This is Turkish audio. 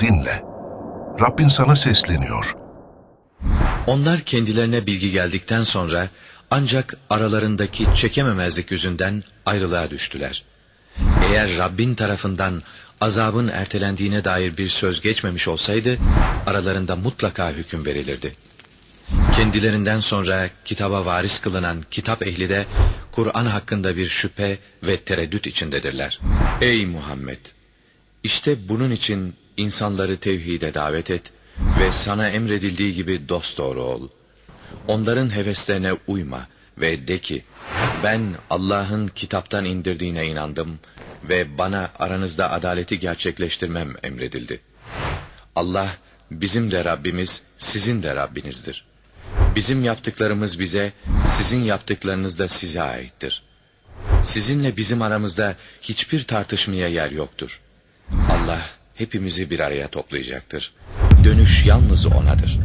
Dinle. Rabbin sana sesleniyor. Onlar kendilerine bilgi geldikten sonra ancak aralarındaki çekememezlik yüzünden ayrılığa düştüler. Eğer Rabbin tarafından azabın ertelendiğine dair bir söz geçmemiş olsaydı aralarında mutlaka hüküm verilirdi. Kendilerinden sonra kitaba varis kılınan kitap ehli de Kur'an hakkında bir şüphe ve tereddüt içindedirler. Ey Muhammed! İşte bunun için insanları tevhide davet et ve sana emredildiği gibi dosdoğru ol. Onların heveslerine uyma ve de ki, ben Allah'ın kitaptan indirdiğine inandım ve bana aranızda adaleti gerçekleştirmem emredildi. Allah bizim de Rabbimiz, sizin de Rabbinizdir. Bizim yaptıklarımız bize, sizin yaptıklarınız da size aittir. Sizinle bizim aramızda hiçbir tartışmaya yer yoktur. Allah hepimizi bir araya toplayacaktır. Dönüş yalnız O'nadır.